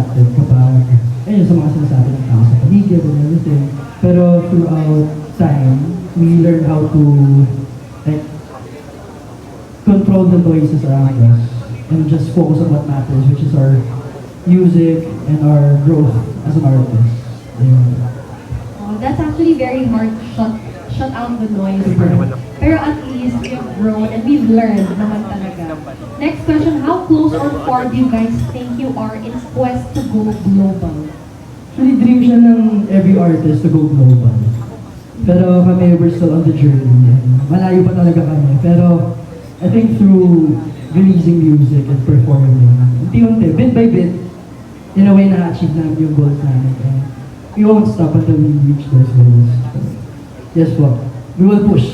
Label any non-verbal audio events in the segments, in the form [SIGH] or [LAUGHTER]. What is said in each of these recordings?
distracted kapag, ayun, sa mga sinasabi ng tao sa paligid and everything. Pero throughout time, we learn how to, like, control the noises around us and just focus on what matters, which is our music and our growth as an artist. Ayun. Oh, that's actually very hard to shut, shut out the noise. Pero at least we have grown and we've learned naman talaga. Next question, how close or far do you guys think you are in quest to go global? Actually, dream siya ng every artist to go global. Pero kami, we're still on the journey. Malayo pa talaga kami. Pero I think through releasing music and performing, unti-unti, bit by bit, in a way na-achieve namin yung goals namin. We won't stop until we reach those goals. Yes po. We will push.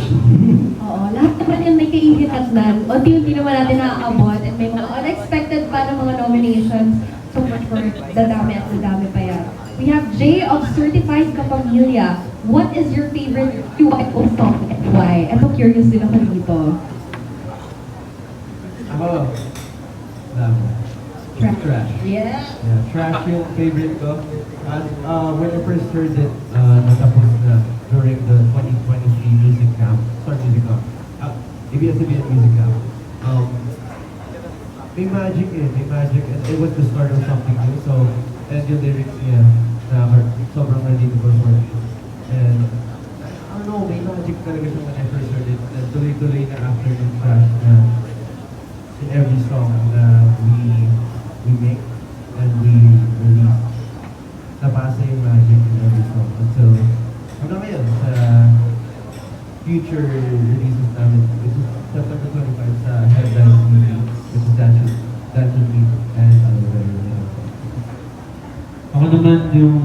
Oo, lahat naman yan may kaihitatnan. Unti-unti naman natin naaabot and may mga unexpected pa ng mga nominations. So much for dadami at dadami pa yan. We have Jay of Certified Kapamilya. What is your favorite QIO song and why? Eto curious din ako dito. Ako, dami. Trash. Trash. Yeah. Yeah, trash yung favorite ko. And uh, when I first heard it, uh, natapos na during the 2023 music camp, sorry, music camp, uh, ABS-CBN music camp. Um, may magic eh, may magic. And it was the start of something new. So, and yung lyrics niya, na sobrang relatable for me. And, I don't know, may magic talaga siya when I first heard it. And tuloy-tuloy na after yung trash na in every song na we we make and we release. Napasa yung magic in every song until hanggang ngayon sa future releases namin. This is September 25 sa Headlines Meeting. This is Dance Dance with Me and Vera. Ako naman yung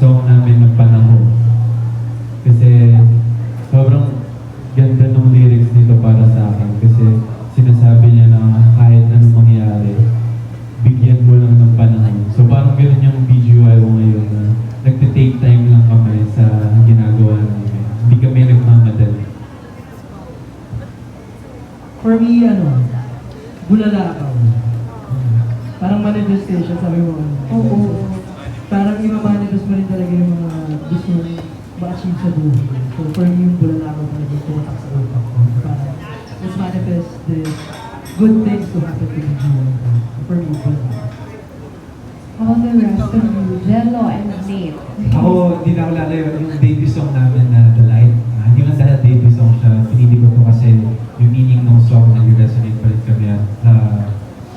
song namin ng panahon. For me, ano, bulala ako. Parang manifestation, sabi mo. Oo. Parang i-manifest mo rin talaga yung mga gusto mo ma-achieve sa buhay. So for me, yung bulala ako talaga yung tumatak sa utak ko. Parang let's manifest the good things to happen to me. For me, bulala. How about the rest of you? Jello and Nate. Ako, hindi na ako lalayo yung meaning ng song nag-resonate pa rin kami at uh,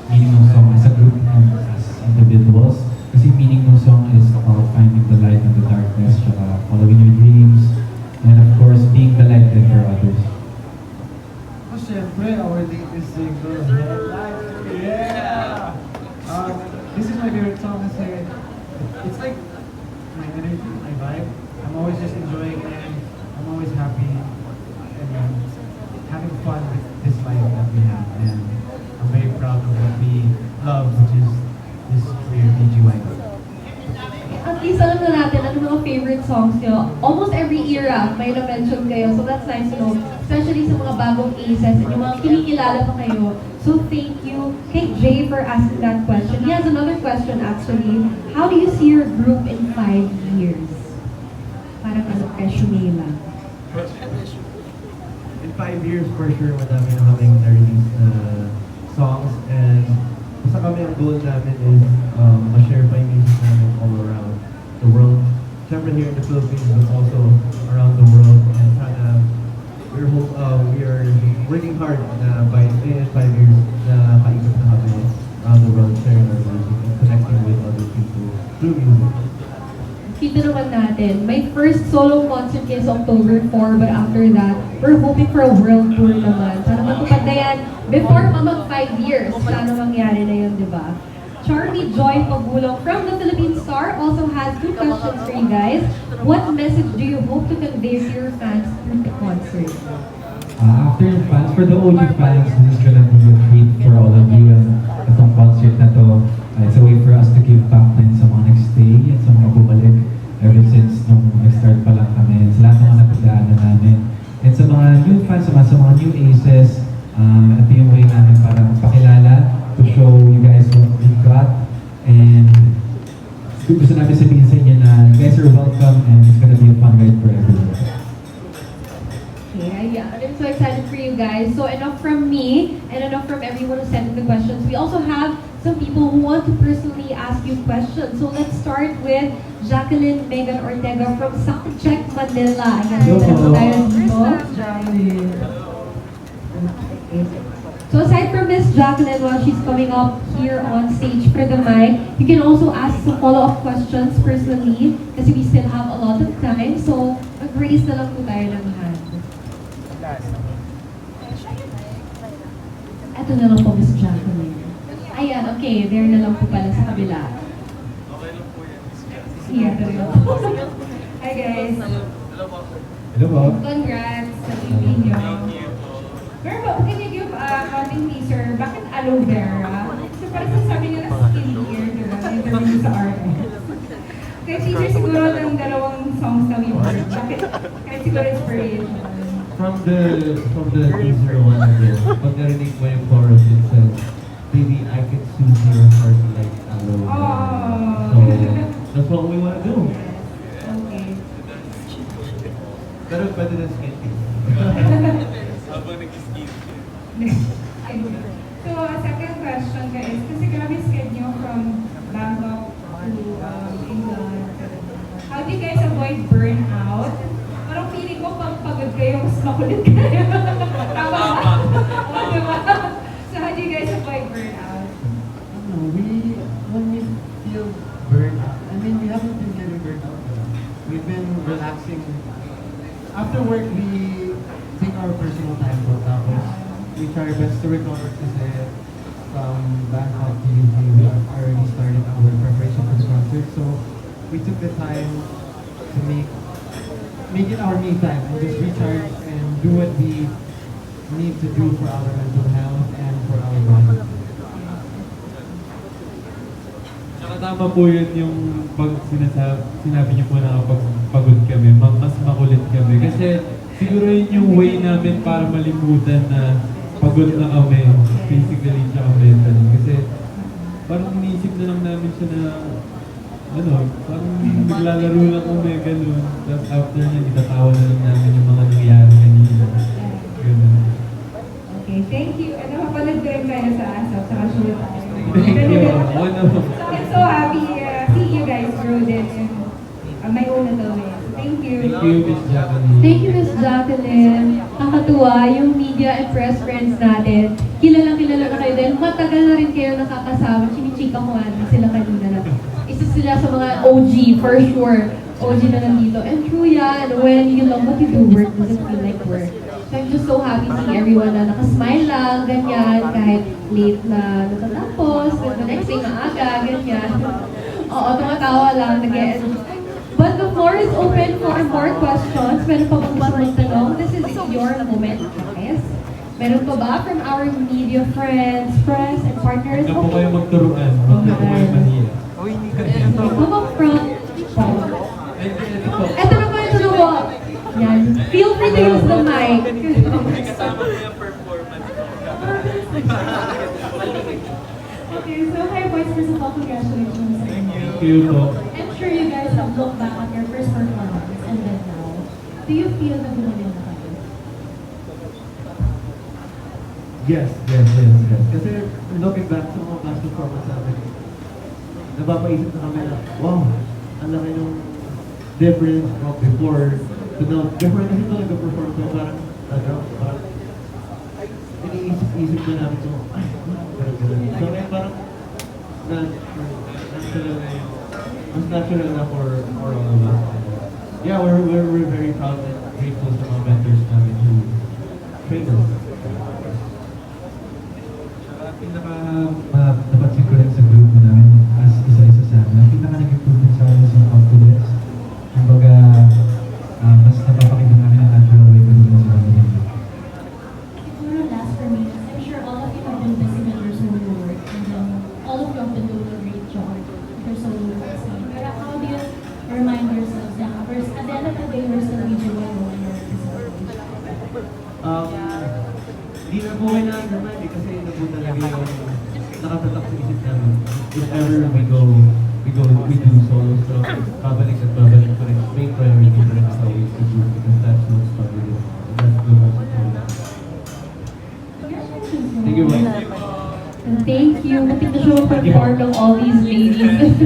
meaning ng song as a group and as individuals. Kasi meaning ng song is about finding the light in the darkness, tsaka following your dreams, and of course, being the light then for others. Ako syempre, our latest single, Headlines. Yeah! Um, this is my favorite song kasi it's like my energy, my vibe. I'm always just enjoying it. I'm always happy and um, having fun with this life that we have. And I'm very proud of what we love, which is this career, BGY. At least alam na natin ano mga favorite songs nyo. Almost every era may na-mention kayo. So that's nice to know. Especially sa mga bagong aces and yung mga kinikilala pa kayo. So thank you kay Jay for asking that question. He has another question actually. How do you see your group in five years? Parang ano, resume lang. Five years, for sure, madami na kaming na-release na songs and basta kami ang goal namin is um, ma-share pa yung music namin all around the world. Siyempre here in the Philippines, but also around the world. And sana we're uh, we are working hard na by in five years natin, may first solo concert sa October 4, but after that, we're hoping for a world tour naman. Sana matupad na yan before pa mag 5 years. Sana mangyari na yun, di ba? Charlie Joy Pagulong from the Philippine Star also has two questions for you guys. What message do you hope to convey to your fans through the concert? Uh, after yung fans, for the OG fans, this is gonna be a treat for all of you. And itong concert na to, uh, it's a way for us to give back din sa mga nagstay at sa mga bumalik ever since nung nag-start pa lang kami. Sa lahat ng mga napagdaanan namin. And sa mga new fans, sa mga, sa mga new aces, uh, ito yung way namin para magpakilala, to show you guys what we've got. And gusto namin sabihin sa inyo na you guys are welcome and it's gonna be a fun ride for everyone. Okay, yeah, I'm so excited guys. So enough from me and enough from everyone who sent in the questions. We also have some people who want to personally ask you questions. So let's start with Jacqueline Megan Ortega from Soundcheck Manila. Ayan, Hello meron po. po tayo dito. So aside from Miss Jacqueline, while she's coming up here on stage for the mic, you can also ask some follow-up questions personally kasi we still have a lot of time. So mag-raise na lang po tayo ng hand. Ito na lang po, Miss Jacqueline. Ayan, okay. There na lang po pala sa kabila. Here, there na po. Hi guys! Hello po. Congrats sa TV niyo. Pero ba, can you give a counting teaser? Bakit aloe vera? So parang sasabi niyo na skincare, di ba? Sa interview sa RS. Kaya teaser siguro ng dalawang songs na we heard. Bakit? Kaya siguro inspiration. From the from the teaser one again, pag narinig mo yung chorus, it says, Baby, I can soothe your heart like aloe vera." Oh. So, that's what we want to do. Okay. Pero pwede na skincare. [LAUGHS] So, a second question guys, kasi kayo. Tama ba? Oo, diba? So, how do you guys avoid burnout? No, we, when we feel burnt out, I mean, we haven't been getting burnt out. We've been relaxing. After work, um, we take our personal time for tapos we try our best to recover kasi from Bangkok UK, we have already started our preparation for the concert. So, we took the time to make make it our me time and just recharge and do what we need to do for our mental health and for our body. Tsaka tama po yun yung pag sinasab sinabi niyo po na kapag pagod kami, ma- mas makulit kami. Kasi siguro yun yung way namin para malimutan na pagod na kami, physically tsaka mentally. Kasi parang iniisip na lang namin siya na ano, parang naglalaro lang kami, ganun. Tapos after niya, itatawa na lang namin yung mga nangyari kanina. Ganun. Okay, thank you. And nakapanood ko rin kayo sa ASAP, sa show tayo. Thank you. Naman. So, I'm so happy uh, see you guys grow this in uh, my own little way. Thank you. Thank you, Miss Jacqueline. Thank you, Miss Jacqueline. Nakakatuwa yung media and press friends natin. Kilala kilala na kayo dahil matagal na rin kayo nakakasama. Chinichika ko nga din sila kanina na. Isa sila sa mga OG, for sure. OG na nandito. And true yan, when you love what you do, work doesn't feel like work. So I'm just so happy seeing everyone na nakasmile lang, ganyan, kahit late na natatapos, the next day maaga, ganyan. Oo, tumatawa lang, nag But the floor is open for more questions. Meron pa bang gusto magtanong? This is your moment, guys. Meron pa ba from our media friends, press, and partners? Huwag na po kayo magturuan. Huwag na po kayo. Ay, ito na po, ito na. Yan. Feel free to use the mic. Okay, so hi boys, first of all, congratulations. Thank you. I'm sure you guys have looked back on your first performance and then now. Do you feel na gumaling na kayo? Yes, yes, yes, yes. Kasi looking back sa mga past performance namin, napapaisip na kami na, wow, ang laki ng difference from before to now. Before kasi talaga perform ko, parang, ano, parang, iniisip-isip na namin ganun. So parang, na, natural na natural na for, for all of us. Yeah, we're, we're, we're very proud and grateful sa mga mentors namin who trained us. pinaka Thank you, Mike. And thank you. Matik na siya mag-perform ng all these ladies. [LAUGHS]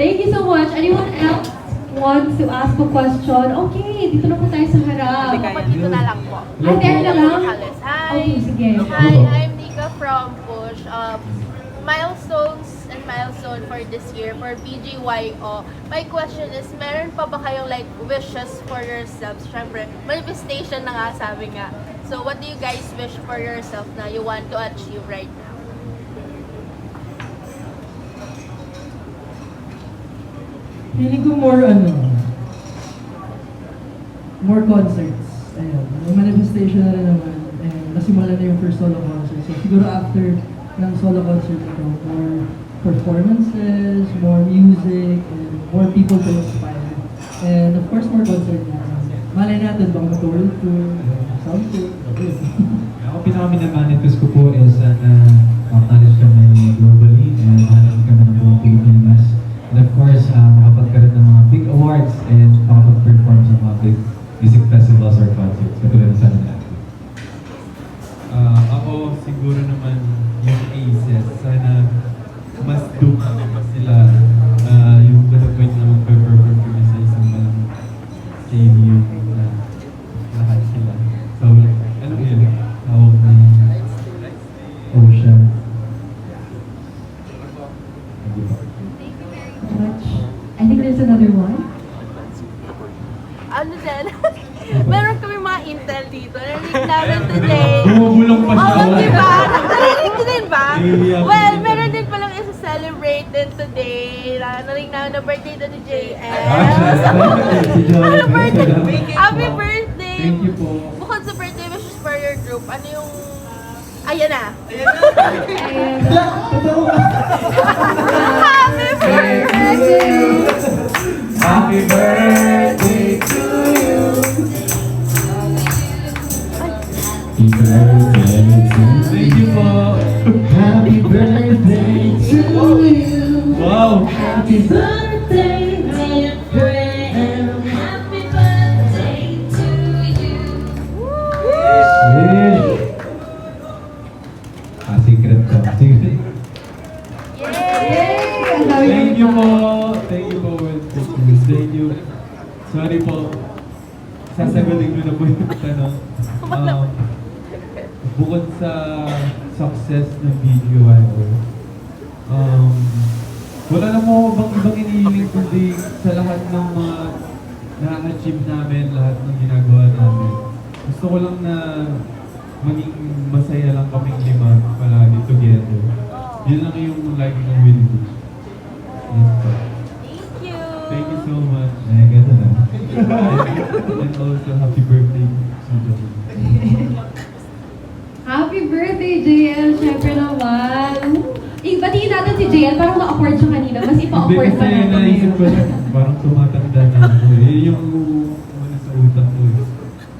thank you so much. Anyone else wants to ask a question? Okay, dito na po tayo sa harap. Ako dito na lang po. Ay, kaya na lang? Hi! Okay, sige. Hi, I'm Nika from Push. Um, milestones milestone for this year for PGYO. My question is, meron pa ba kayong like wishes for yourselves? Siyempre, manifestation na nga sabi nga. So, what do you guys wish for yourself na you want to achieve right now? Feeling ko more ano, more concerts. Ayun, manifestation na rin naman. And nasimula na yung first solo concert. So siguro after ng solo concert ito, more performances, more music, and more people to inspire. And of course, more concert na. Malay natin, baka mag-world tour, something. Ako pinaka-minamanifest ko po Ah, yung to the point na magpe-perform today. Na- Narinig namin na birthday doon ni. Si Joey, [LAUGHS] Happy birthday! salamat. Happy birthday! Thank you po. Bukod sa birthday wishes for your group, ano yung... Ayan na! Ayan. Happy birthday! Happy birthday to you. Happy birthday to Thank you po. Happy birthday you. Happy birthday, dear friend. Happy birthday to you. Ah, secret. Secret. Dami Thank you po. Thank you po. Will. Thank you. Sorry po. Sasagutin ko na po yung tanong. Um, bukod sa success ng video, ano, um, wala na mo bang ibang inihiling kundi sa lahat ng mga na-achieve namin, lahat ng ginagawa namin. Gusto ko lang na maging masaya lang kaming lima palagi together. Yun lang yung lagi ng win ko. Yes po. Thank you! Thank you so much. Eh, ganun na. [LAUGHS] and also, happy birthday to Joey. [LAUGHS] Happy birthday, JL! Siyempre naman. Batiin natin si JL. Parang na-awkward siya kanina. Mas Hindi ipa-awkward kasi pa natin. naisip ko na parang tumatanda na ako. eh. Yun yung ano sa utak ko. eh.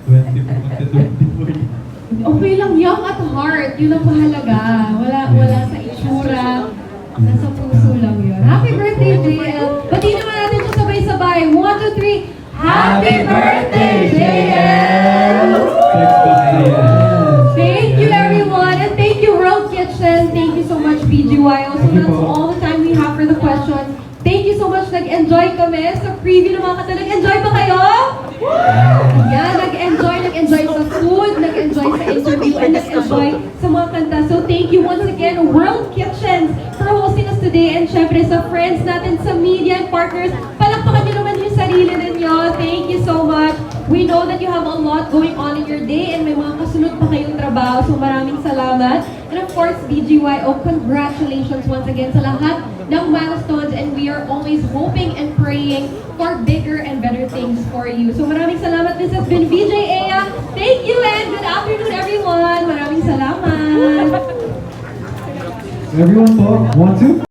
20 po, magka 24. Okay lang, young at heart. Yun ang mahalaga. Wala, wala sa itsura. Nasa puso lang yun. Happy birthday, JL! Batiin naman natin siya sabay-sabay. One, two, three. Happy birthday, JL! Nag-enjoy kami sa preview ng mga kanta. Nag-enjoy ba kayo? Yeah, nag-enjoy. Nag-enjoy sa food, nag-enjoy sa interview, and nag-enjoy sa mga kanta. So thank you once again, World Kitchens, for hosting us today. And syempre sa friends natin, sa media and partners, palakpakan nyo naman yung sarili ninyo. Thank you so much. We know that you have a lot going on in your day and may mga kasunod pa kayong trabaho. So maraming salamat. And of course, BGYO, congratulations once again sa lahat ng milestones and we are always hoping and praying for bigger and better things for you. So maraming salamat. This has been VJ Ea. Thank you and good afternoon everyone. Maraming salamat. Everyone one, two.